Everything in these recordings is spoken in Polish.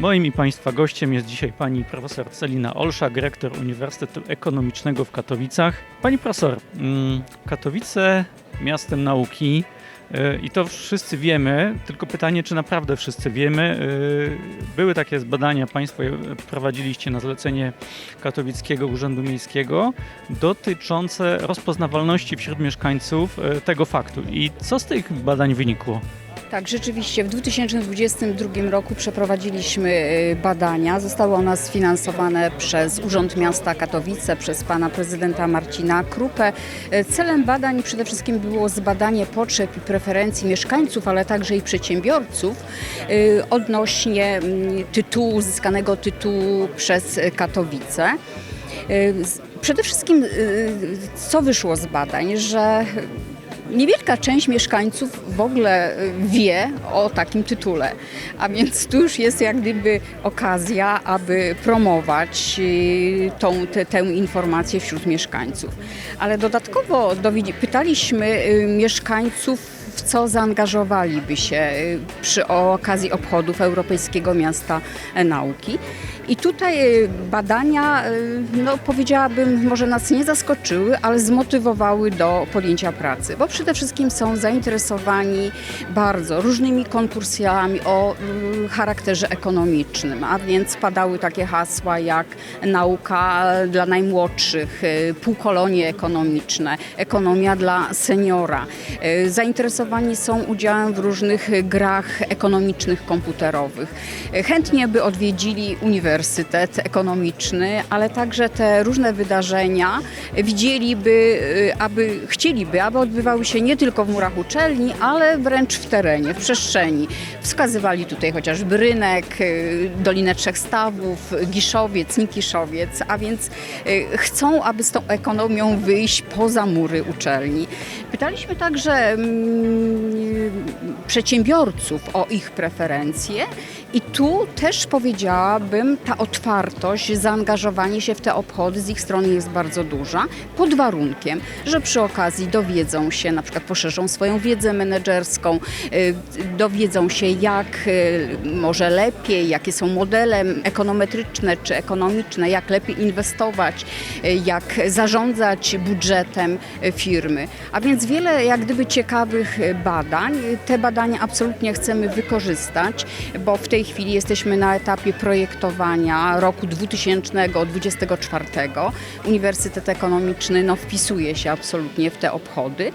Moim i Państwa gościem jest dzisiaj pani profesor Celina Olszak, rektor Uniwersytetu Ekonomicznego w Katowicach. Pani profesor, mm, Katowice miastem nauki y, i to wszyscy wiemy, tylko pytanie, czy naprawdę wszyscy wiemy. Y, Były takie badania, Państwo prowadziliście na zlecenie Katowickiego Urzędu Miejskiego dotyczące rozpoznawalności wśród mieszkańców y, tego faktu. I co z tych badań wynikło? Tak, rzeczywiście w 2022 roku przeprowadziliśmy y, badania. Zostały one sfinansowane przez Urząd Miasta Katowice, przez pana prezydenta Marcina Krupę. Y, Celem badań przede wszystkim było zbadanie potrzeb i preferencji mieszkańców, ale także i przedsiębiorców y, odnośnie mm, tytułu, uzyskanego tytułu przez Katowice. Przede wszystkim co wyszło z badań, że Niewielka część mieszkańców w ogóle y, wie o takim tytule, a więc tu już jest jak gdyby okazja, aby promować y, tą, te, tę informację wśród mieszkańców. Ale dodatkowo pytaliśmy y, mieszkańców, w co zaangażowaliby się przy okazji obchodów Europejskiego Miasta Nauki. I tutaj y, badania, y, no powiedziałabym, może nas nie zaskoczyły, ale zmotywowały do podjęcia pracy, bo przede wszystkim są zainteresowani bardzo różnymi konkursami o y, charakterze ekonomicznym, a więc padały takie hasła jak nauka dla najmłodszych, y, półkolonie ekonomiczne, ekonomia dla seniora. Zainteresowani są udziałem w różnych grach ekonomicznych, komputerowych. Chętnie by odwiedzili Uniwersytet Ekonomiczny, ale także te różne wydarzenia widzieliby, y, aby chcieliby, aby odbywały się nie tylko w murach uczelni, ale wręcz w terenie, w przestrzeni. Wskazywali tutaj chociażby rynek, y, Dolinę Trzech Stawów, Giszowiec, Nikiszowiec, a więc y, chcą, aby z tą ekonomią wyjść poza mury uczelni. Pytaliśmy także mm, przedsiębiorców o ich preferencje i tu też powiedziałabym, ta otwartość, zaangażowanie się w te obchody z ich strony jest bardzo duża, pod warunkiem, że przy okazji dowiedzą się, na przykład poszerzą swoją wiedzę menedżerską, y, dowiedzą się jak y, może lepiej, jakie są modele ekonometryczne czy ekonomiczne, jak lepiej inwestować, y, jak zarządzać budżetem firmy. A więc wiele jak gdyby ciekawych badań. Te badania absolutnie chcemy wykorzystać, bo w tej chwili jesteśmy na etapie projektowania roku 2024. Uniwersytet Ekonomiczny no, wpisuje się absolutnie w te obchody.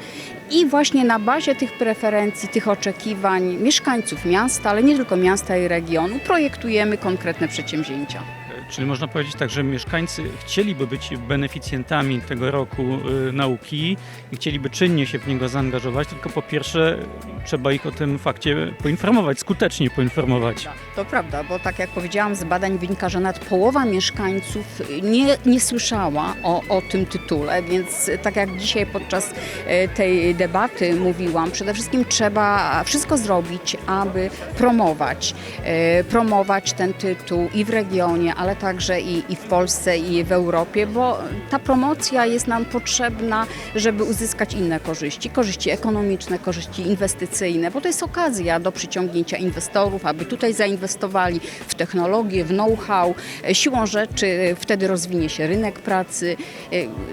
I właśnie na bazie tych preferencji, tych oczekiwań mieszkańców miasta, ale nie tylko miasta i regionu, projektujemy konkretne przedsięwzięcia. Czyli można powiedzieć tak, że mieszkańcy chcieliby być beneficjentami tego roku y, nauki i chcieliby czynnie się w niego zaangażować, tylko po pierwsze trzeba ich o tym fakcie poinformować, skutecznie poinformować. To prawda, bo tak jak powiedziałam, z badań wynika, że nawet połowa mieszkańców nie, nie słyszała o, o tym tytule, więc tak jak dzisiaj podczas e, debaty mówiłam, przede wszystkim trzeba wszystko zrobić, aby promować, e, promować ten tytuł i w regionie, ale także i, i w Polsce, i w Europie, bo ta promocja jest nam potrzebna, żeby uzyskać inne korzyści, korzyści ekonomiczne, korzyści inwestycyjne, bo to jest okazja do przyciągnięcia inwestorów, aby tutaj zainwestowali w technologię, w know-how. E, Siłą rzeczy e, wtedy rozwinie się rynek pracy.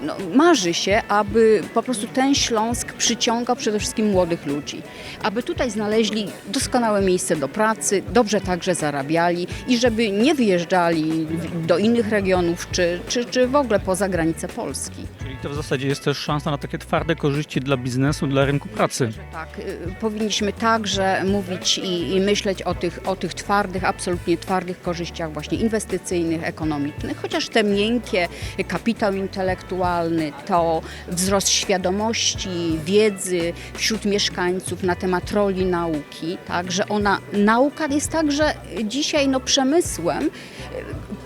No, marzy się, aby po prostu ten Śląsk przyciągał przede wszystkim młodych ludzi, aby tutaj znaleźli doskonałe miejsce do pracy, dobrze także zarabiali i żeby nie wyjeżdżali do innych regionów czy, czy, czy w ogóle poza granice Polski. To w zasadzie jest też szansa na takie twarde korzyści dla biznesu, dla rynku pracy. Tak, y, powinniśmy także mówić i, i myśleć o tych, o tych twardych, absolutnie twardych korzyściach właśnie inwestycyjnych, ekonomicznych, chociaż te miękkie, kapitał intelektualny, to wzrost świadomości, wiedzy wśród mieszkańców na temat roli nauki, tak, że ona, nauka jest także dzisiaj no, przemysłem,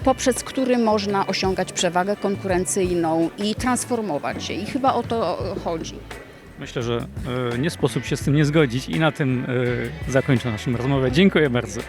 poprzez który można osiągać przewagę konkurencyjną i się. I chyba o to chodzi. Myślę, że e, nie sposób się z tym nie zgodzić i na tym e, zakończę naszą rozmowę. Dziękuję bardzo.